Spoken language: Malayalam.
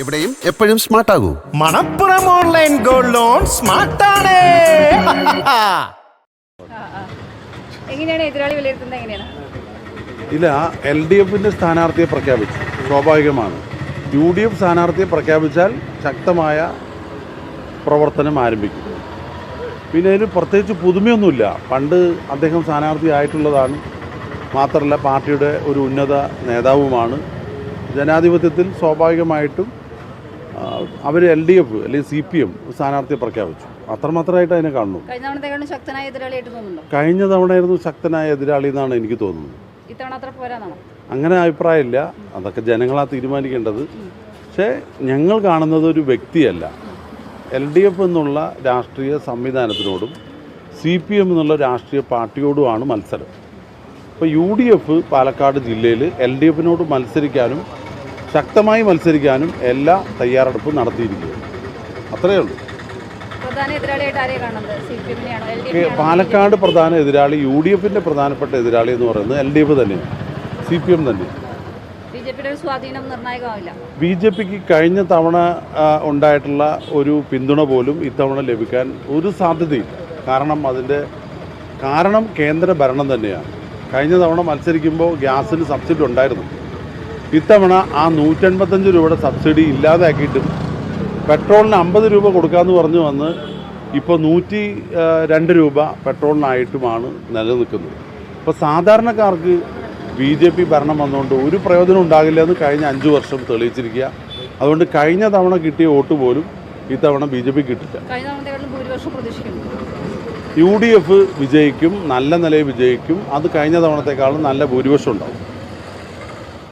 എവിടെയും എപ്പോഴും സ്മാർട്ട് ആകൂ. മണപ്പുറം ഓൺലൈൻ ഗോൾഡ് ലോൺ സ്മാർട്ടാണ് എങ്ങനെയാണ് എതിരാളി വിലയിരുത്തുന്നത്? എങ്ങനെയാണ്? ഇല്ല എൽ ഡി എഫിന്റെ സ്ഥാനാർത്ഥിയെ പ്രഖ്യാപിച്ചു. സ്വാഭാവികമാണ്. യു ഡി എഫ് സ്ഥാനാർത്ഥിയെ പ്രഖ്യാപിച്ചാൽ ശക്തമായ പ്രവർത്തനം ആരംഭിക്കും. പിന്നെ അതിന് പ്രത്യേകിച്ച് പുതുമയൊന്നുമില്ല. പണ്ട് അദ്ദേഹം സ്ഥാനാർത്ഥി ആയിട്ടുള്ളതാണ്. മാത്രമല്ല പാർട്ടിയുടെ ഒരു ഉന്നത നേതാവുമാണ്. ജനാധിപത്യത്തിൽ സ്വാഭാവികമായിട്ടും അവർ എൽ ഡി എഫ് അല്ലെങ്കിൽ സി പി എം സ്ഥാനാർത്ഥിയെ പ്രഖ്യാപിച്ചു. അത്രമാത്രമായിട്ട് അതിനെ കാണുന്നു. കഴിഞ്ഞ തവണയായിരുന്നു ശക്തനായ എതിരാളി എന്നാണ് എനിക്ക് തോന്നുന്നത്. അങ്ങനെ അഭിപ്രായമില്ല. അതൊക്കെ ജനങ്ങളാ തീരുമാനിക്കേണ്ടത്. പക്ഷേ ഞങ്ങൾ കാണുന്നത് ഒരു വ്യക്തിയല്ല. എൽ ഡി എഫ് എന്നുള്ള രാഷ്ട്രീയ സംവിധാനത്തിനോടും സി പി എം എന്നുള്ള രാഷ്ട്രീയ പാർട്ടിയോടുമാണ് മത്സരം. ഇപ്പോൾ യു ഡി എഫ് പാലക്കാട് ജില്ലയിൽ എൽ ഡി എഫിനോട് മത്സരിക്കാനും ശക്തമായി മത്സരിക്കാനും എല്ലാ തയ്യാറെടുപ്പും നടത്തിയിരിക്കുകയാണ് അത്രയേ ഉള്ളൂ. പാലക്കാട് പ്രധാന എതിരാളി യു ഡി എഫിന്റെ പ്രധാനപ്പെട്ട എതിരാളി എന്ന് പറയുന്നത് എൽ ഡി എഫ് തന്നെയാണ്. സി പി എം തന്നെയാണ്. ബി ജെ പിക്ക് കഴിഞ്ഞ തവണ ഉണ്ടായിട്ടുള്ള ഒരു പിന്തുണ പോലും ഇത്തവണ ലഭിക്കാൻ ഒരു സാധ്യതയില്ല. കാരണം അതിന്റെ കാരണം കേന്ദ്ര ഭരണം തന്നെയാണ്. കഴിഞ്ഞ തവണ മത്സരിക്കുമ്പോൾ ഗ്യാസിന് സബ്സിഡി ഉണ്ടായിരുന്നു. ഇത്തവണ ആ നൂറ്റൻപത്തഞ്ച് രൂപയുടെ സബ്സിഡി ഇല്ലാതാക്കിയിട്ടും പെട്രോളിന് അമ്പത് രൂപ കൊടുക്കാമെന്ന് പറഞ്ഞു വന്ന് ഇപ്പോൾ നൂറ്റി രണ്ട് രൂപ പെട്രോളിനായിട്ടുമാണ് നിലനിൽക്കുന്നത്. അപ്പോൾ സാധാരണക്കാർക്ക് ബി ജെ പി ഭരണം വന്നുകൊണ്ട് ഒരു പ്രയോജനം ഉണ്ടാകില്ല എന്ന് കഴിഞ്ഞ അഞ്ച് വർഷം തെളിയിച്ചിരിക്കുക. അതുകൊണ്ട് കഴിഞ്ഞ തവണ കിട്ടിയ വോട്ട് പോലും ഇത്തവണ ബി ജെ പി കിട്ടില്ല. യു ഡി എഫ് വിജയിക്കും നല്ല നിലയിൽ വിജയിക്കും. അത് കഴിഞ്ഞ തവണത്തെക്കാളും നല്ല ഭൂരിപക്ഷം ഉണ്ടാവും.